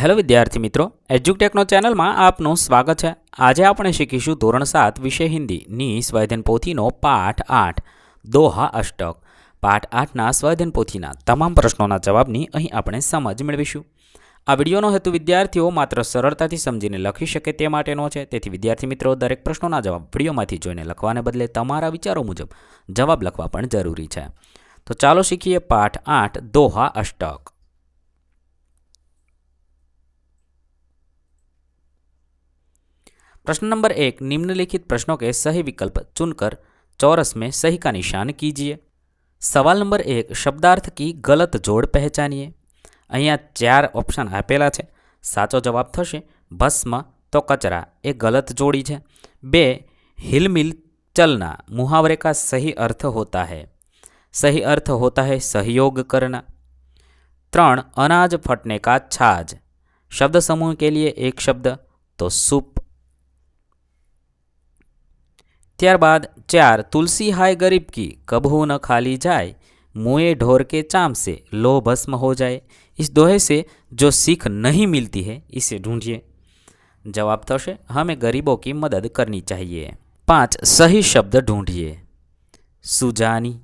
Hello વિદ્યાર્થી મિત્રો એજ્યુટેકનો ચેનલમાં આપનું સ્વાગત છે. આજે આપણે શીખીશું ધોરણ સાત વિષય હિન્દીની સ્વયધન પોથીનો પાઠ આઠ, દોહા અષ્ટક. પાઠ આઠના સ્વયધન પોથીના તમામ પ્રશ્નોના જવાબની અહીં આપણે સમજ મેળવીશું. આ વિડીયોનો હેતુ વિદ્યાર્થીઓ માત્ર સરળતાથી સમજીને લખી શકે તે માટેનો છે. તેથી વિદ્યાર્થી મિત્રો, દરેક પ્રશ્નોના જવાબ વિડીયોમાંથી જોઈને લખવાને બદલે તમારા વિચારો મુજબ જવાબ લખવા પણ જરૂરી છે. તો ચાલો શીખીએ પાઠ આઠ, દોહા અષ્ટક. प्रश्न नंबर एक निम्नलिखित प्रश्नों के सही विकल्प चुनकर चौरस में सही का निशान कीजिए સવાલ નંબર એક શબ્દાર્થ કી ગલત જોડ પહેચાનીએ અહીંયા ચાર ઓપ્શન આપેલા છે સાચો જવાબ થશે ભસ્મ તો કચરા એ ગલત જોડી છે બે हिलमिल चलना मुहावरे का सही अर्थ होता है सही अर्थ होता है सहयोग करना त्रण अनाज फटने का छाज शब्द समूह के लिए एक शब्द तो सूप ત્યારબાદ ચાર તુલસી હાય ગરીબ કી કબહુ न खाली जाए मुए ढोर के चाम से लो भस्म हो जाए इस दोहे से जो सीख नहीं मिलती है इसे ढूंढिए जवाब तो से हमें गरीबों की मदद करनी चाहिए पाँच सही शब्द ढूंढिए सुजानी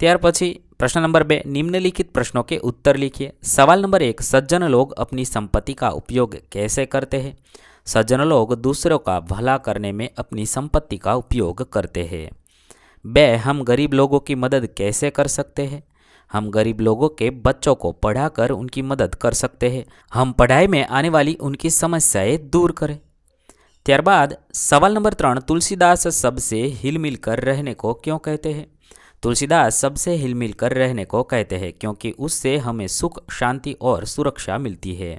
त्यार पछी प्रश्न नंबर बे निम्नलिखित प्रश्नों के उत्तर लिखिए सवाल नंबर एक सज्जन लोग अपनी संपत्ति का उपयोग कैसे करते हैं सज्जन लोग दूसरों का भला करने में अपनी संपत्ति का उपयोग करते हैं बे हम गरीब लोगों की मदद कैसे कर सकते हैं हम गरीब लोगों के बच्चों को पढ़ाकर उनकी मदद कर सकते हैं हम पढ़ाई में आने वाली उनकी समस्याएं दूर करें ત્યારબાદ સવાલ નંબર ત્રણ तुलसीदास सबसे हिलमिल कर रहने को क्यों कहते हैं तुलसीदास सबसे हिलमिल कर रहने को कहते हैं क्योंकि उससे हमें सुख शांति और सुरक्षा मिलती है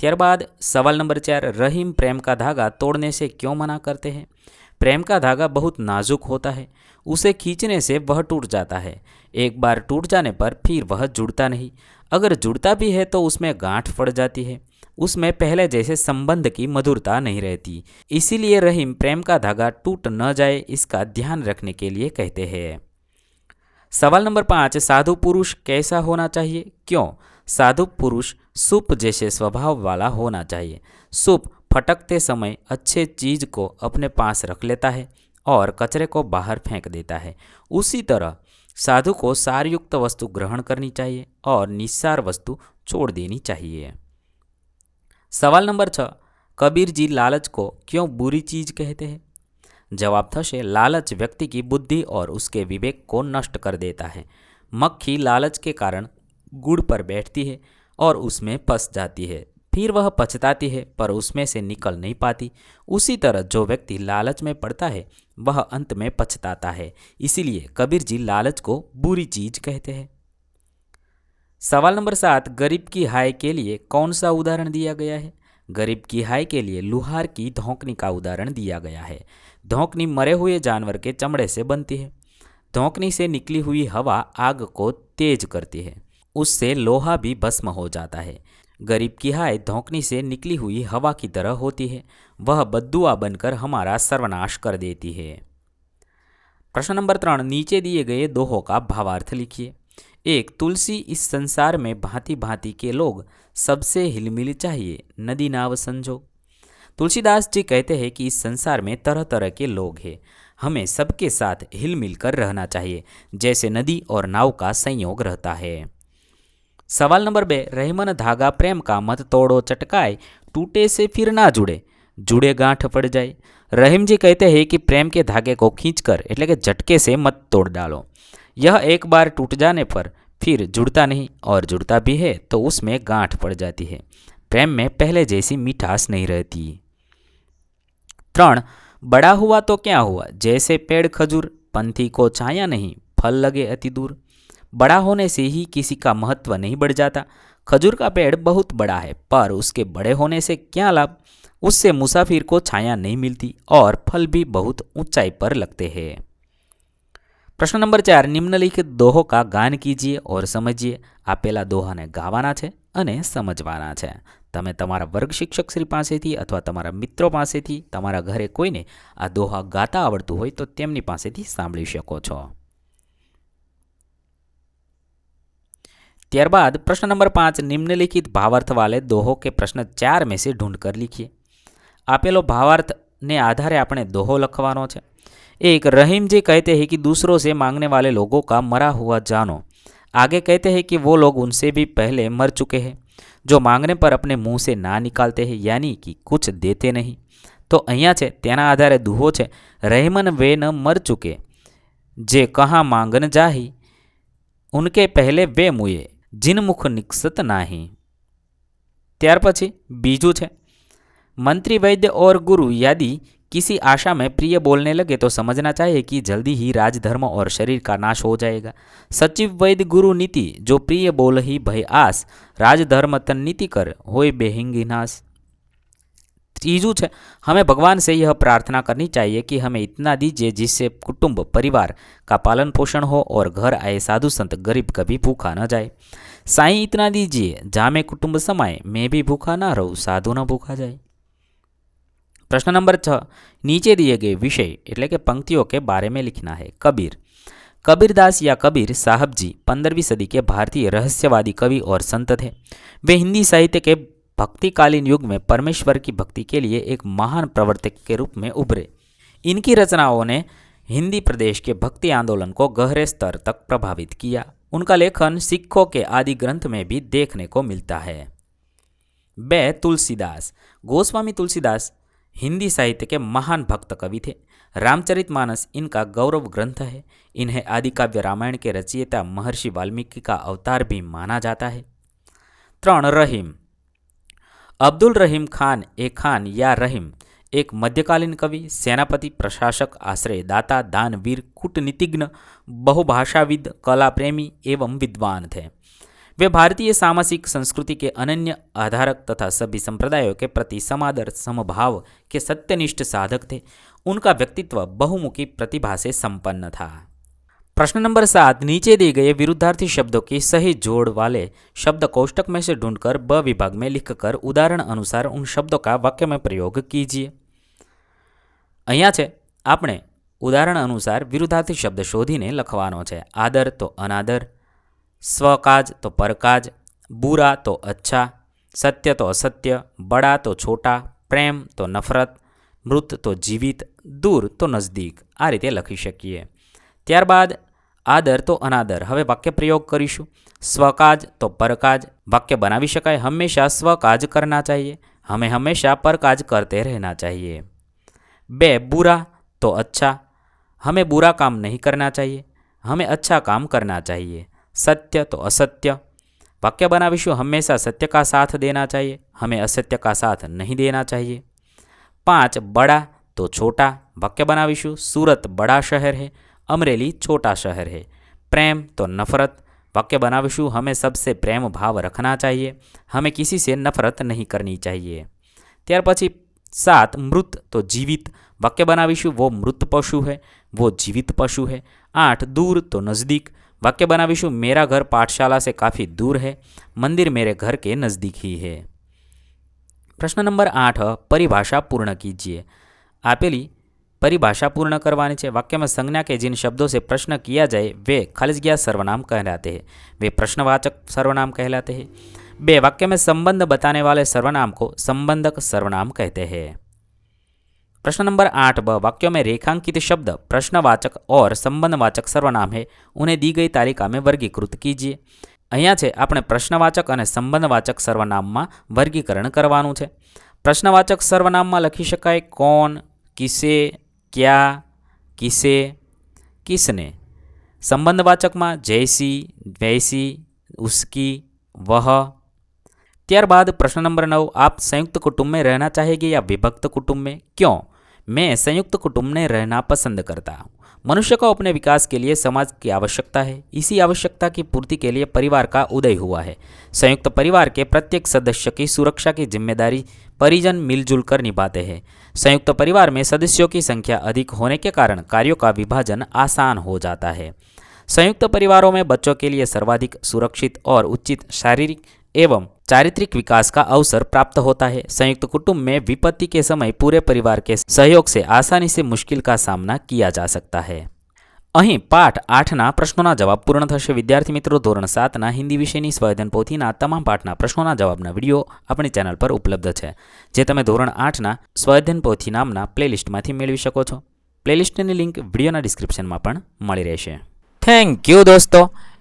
ત્યારબાદ सवाल नंबर चार रहीम प्रेम का धागा तोड़ने से क्यों मना करते हैं प्रेम का धागा बहुत नाजुक होता है उसे खींचने से वह टूट जाता है एक बार टूट जाने पर फिर वह जुड़ता नहीं अगर जुड़ता भी है तो उसमें गांठ पड़ जाती है उसमें पहले जैसे संबंध की मधुरता नहीं रहती इसीलिए रहीम प्रेम का धागा टूट न जाए इसका ध्यान रखने के लिए कहते हैं सवाल नंबर पाँच, साधु पुरुष कैसा होना चाहिए? क्यों? साधु पुरुष सुप जैसे स्वभाव वाला होना चाहिए। सुप फटकते समय अच्छे चीज़ को अपने पास रख लेता है और कचरे को बाहर फेंक देता है। उसी तरह साधु को सारयुक्त वस्तु ग्रहण करनी चाहिए और निस्सार वस्तु छोड़ देनी चाहिए। सवाल नंबर छ कबीर जी लालच को क्यों बुरी चीज़ कहते हैं? जवाब थशे, लालच व्यक्ति की बुद्धि और उसके विवेक को नष्ट कर देता है। मक्खी लालच के कारण गुड़ पर बैठती है और उसमें फंस जाती है। फिर वह पछताती है, पर उसमें से निकल नहीं पाती। उसी तरह जो व्यक्ति लालच में पड़ता है, वह अंत में पछताता है। इसीलिए कबीर जी लालच को बुरी चीज़ कहते हैं। सवाल नंबर सात, गरीब की हाय के लिए कौन सा उदाहरण दिया गया है? गरीब की हाय के लिए लुहार की धोकनी का उदाहरण दिया गया है। धोकनी मरे हुए जानवर के चमड़े से बनती है। धोकनी से निकली हुई हवा आग को तेज करती है। उससे लोहा भी भस्म हो जाता है। गरीब की हाय धोकनी से निकली हुई हवा की तरह होती है। वह बद्दुआ बनकर हमारा सर्वनाश कर देती है। प्रश्न नंबर त्रण, नीचे दिए गए दोहों का भावार्थ लिखिए। एक, तुलसी इस संसार में भांति भांति के लोग सबसे हिलमिल चाहिए। नदी नाव संजोग तुलसीदास जी कहते हैं कि इस संसार में तरह तरह के लोग हैं हमें सबके साथ हिलमिल कर रहना चाहिए जैसे नदी और नाव का संयोग रहता है सवाल नंबर बे रहमन धागा प्रेम का मत तोड़ो चटकाए टूटे से फिर ना जुड़े जुड़े गांठ पड़ जाए रहीम जी कहते हैं कि प्रेम के धागे को खींचकर એટલે કે झटके से मत तोड़ डालो यह एक बार टूट जाने पर फिर जुड़ता नहीं और जुड़ता भी है तो उसमें गांठ पड़ जाती है प्रेम में पहले जैसी मिठास नहीं रहती त्रण बड़ा हुआ तो क्या हुआ जैसे पेड़ खजूर पंथी को छाया नहीं फल लगे अति दूर बड़ा होने से ही किसी का महत्व नहीं बढ़ जाता खजूर का पेड़ बहुत बड़ा है पर उसके बड़े होने से क्या लाभ उससे मुसाफिर को छाया नहीं मिलती और फल भी बहुत ऊंचाई पर लगते हैं પ્રશ્ન નંબર ચાર નિમ્નલિખિત દોહો કા ગાન કીજીએ ઓર સમજીએ આપેલા દોહાને ગાવાના છે અને સમજવાના છે તમે તમારા વર્ગ શિક્ષક શ્રી પાસેથી અથવા તમારા મિત્રો પાસેથી તમારા ઘરે કોઈને આ દોહા ગાતા આવડતું હોય તો તેમની પાસેથી સાંભળી શકો છો. ત્યારબાદ પ્રશ્ન નંબર પાંચ, નિમ્નલિખિત ભાવાર્થ વાલે દોહો કે પ્રશ્ન ચાર મેસે ઢૂંઢ કર લીખીએ. આપેલો ભાવાર્થને આધારે આપણે દોહો લખવાનો છે. એક, રહીમ જે કહેતે હે કે દૂસરો સે માંગને વાલે લોગો કા મરા હુઆ જાનો. આગે કહેતે હે કે વો લોગ ઉનસે भी પહેલે મર चुके हैं जो मांगने पर अपने मुँह से ना निकालते हैं, यानी कि कुछ देते नहीं। तो अहियाँ आधार दुहो है रहमन वे न मर चुके। जे कहाँ मांगन जाही, उनके पहले वे मुए, जिन मुख निकसत नाही। त्यार पी है मंत्री वैद्य और गुरु यादि किसी आशा में प्रिय बोलने लगे तो समझना चाहिए कि जल्दी ही राजधर्म और शरीर का नाश हो जाएगा। सचिव वैद्य गुरु नीति, जो प्रिय बोल ही भय आस, राजधर्म तन नीति कर, होय बेहिंगी नाश। तीजू है हमें भगवान से यह प्रार्थना करनी चाहिए कि हमें इतना दीजिए जिससे कुटुंब, परिवार का पालन पोषण हो और घर आए साधु संत गरीब कभी भूखा न जाए। साईं इतना दीजिए, जामे कुटुंब समाये मैं भी भूखा ना रहूँ, साधु न भूखा जाए। प्रश्न नंबर छ नीचे दिए गए विषय એટલે કે पंक्तियों के बारे में लिखना है कबीर कबीरदास या कबीर साहब जी पंद्रहवीं सदी के भारतीय रहस्यवादी कवि और संत थे वे हिंदी साहित्य के भक्तिकालीन युग में परमेश्वर की भक्ति के लिए एक महान प्रवर्तक के रूप में उभरे इनकी रचनाओं ने हिंदी प्रदेश के भक्ति आंदोलन को गहरे स्तर तक प्रभावित किया उनका लेखन सिखों के आदि ग्रंथ में भी देखने को मिलता है बे तुलसीदास गोस्वामी तुलसीदास हिंदी साहित्य के महान भक्त कवि थे। रामचरित मानस इनका गौरव ग्रंथ है। इन्हें आदिकाव्य रामायण के रचयिता महर्षि वाल्मीकि का अवतार भी माना जाता है। त्रण रहीम। अब्दुल रहीम खान, ए खान या रहीम, एक मध्यकालीन कवि, सेनापति, प्रशासक आश्रय दाता दानवीर, कूटनीतिज्ञ, बहुभाषाविद कला प्रेमी एवं विद्वान थे। वे भारतीय सामाजिक संस्कृति के अनन्य आधारक तथा सभी संप्रदायों के प्रति समादर समभाव के सत्यनिष्ठ साधक थे उनका व्यक्तित्व बहुमुखी प्रतिभा से संपन्न था प्रश्न नंबर सात नीचे दिए गए विरुद्धार्थी शब्दों की सही जोड़ वाले शब्द कोष्टक में से ढूंढकर ब विभाग में लिखकर उदाहरण अनुसार उन शब्दों का वाक्य में प्रयोग कीजिए અહીંયા છે આપણે ઉદાહરણ અનુસાર વિરુદ્ધાર્થી શબ્દ શોધીને લખવાનો છે આદર તો અનાદર સ્વકાજ તો પરકાજ બુરા તો અચ્છા સત્ય તો અસત્ય બડા તો છોટા પ્રેમ તો નફરત મૃત તો જીવિત દૂર તો નજદીક આ રીતે લખી શકીએ ત્યારબાદ આદર તો અનાદર હવે વાક્ય પ્રયોગ કરીશું સ્વકાજ તો પરકાજ વાક્ય બનાવી શકાય હંમેશા સ્વકાજ કરના ચાહીએ हमें हमेशा पर काज करते रहना चाहिए बे बुरा तो अच्छा हमें बुरा काम नहीं करना चाहिए हमें अच्छा काम करना चाहिए सत्य तो असत्य वाक्य बनाविशु हमेशा सत्य का साथ देना चाहिए हमें असत्य का साथ नहीं देना चाहिए पाँच बड़ा तो छोटा वाक्य बनाविशु सूरत बड़ा शहर है अमरेली छोटा शहर है प्रेम तो नफरत वाक्य बनाविशु हमें सबसे प्रेम भाव रखना चाहिए हमें किसी से नफरत नहीं करनी चाहिए ત્યાર પછી સાત મૃત તો જીવિત વાક્ય બનાવીશું वो मृत पशु है वो जीवित पशु है आठ दूर तो नज़दीक वाक्य बनावीशु, मेरा घर पाठशाला से काफ़ी दूर है, मंदिर मेरे घर के नज़दीक ही है। प्रश्न नंबर आठ, परिभाषा पूर्ण कीजिए। आपेली, परिभाषा पूर्ण करवानी है वाक्य में संज्ञा के जिन शब्दों से प्रश्न किया जाए, वे खालिज गया सर्वनाम कहलाते हैं। वे प्रश्नवाचक सर्वनाम कहलाते हैं। बे, वाक्य में संबंध बताने वाले सर्वनाम को संबंधक सर्वनाम कहते हैं। प्रश्न नंबर आठ ब वाक्यों में रेखांकित शब्द प्रश्नवाचक और संबंधवाचक सर्वनाम है उन्हें दी गई तालिका में वर्गीकृत कीजिए અહીંયા છે આપણે પ્રશ્નવાચક અને સંબંધવાચક સર્વનામમાં વર્ગીકરણ કરવાનું છે પ્રશ્નવાચક સર્વનામમાં લખી શકાય કોણ કિસે ક્યા કિસે કિસને સંબંધવાચકમાં જૈસી વૈસી ઉસ્કી वह ત્યારબાદ प्रश्न नंबर नौ आप संयुक्त कुटुंब में रहना चाहेंगे या विभक्त कुटुंब में क्यों मैं संयुक्त कुटुंब में रहना पसंद करता हूँ मनुष्य को अपने विकास के लिए समाज की आवश्यकता है इसी आवश्यकता की पूर्ति के लिए परिवार का उदय हुआ है संयुक्त परिवार के प्रत्येक सदस्य की सुरक्षा की जिम्मेदारी परिजन मिलजुल कर निभाते हैं संयुक्त परिवार में सदस्यों की संख्या अधिक होने के कारण कार्यों का विभाजन आसान हो जाता है संयुक्त परिवारों में बच्चों के लिए सर्वाधिक सुरक्षित और उचित शारीरिक एवं चारित्रिक विकास का अवसर प्राप्त होता है संयुक्त कुटुंब में विपत्ति के समय पूरे परिवार के सहयोग से आसानी से मुश्किल का सामना किया जा सकता है અહીં પાઠ આઠના પ્રશ્નોના જવાબ પૂર્ણ થશે વિદ્યાર્થી મિત્રો ધોરણ સાતના હિન્દી વિષયની સ્વાધ્યાયન પોથીના તમામ પાઠના પ્રશ્નોના જવાબના વિડીયો આપણી ચેનલ પર ઉપલબ્ધ છે જે તમે ધોરણ આઠના સ્વાધ્યાયન પોથી નામના પ્લેલિસ્ટમાંથી મેળવી શકો છો પ્લેલિસ્ટની લિંક વિડીયોના ડિસ્ક્રિપ્શનમાં પણ મળી રહેશે થેન્ક યુ દોસ્તો